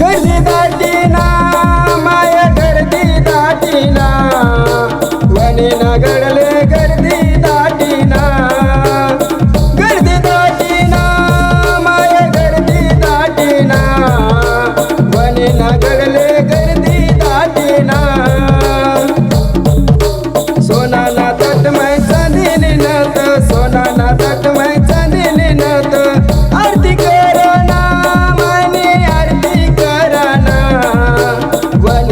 गर्दी दाटीना माय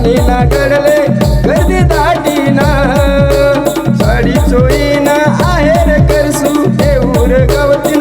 पाणी ना. कडले गर्दी दाटीना साडी चोळीना आहेर गवती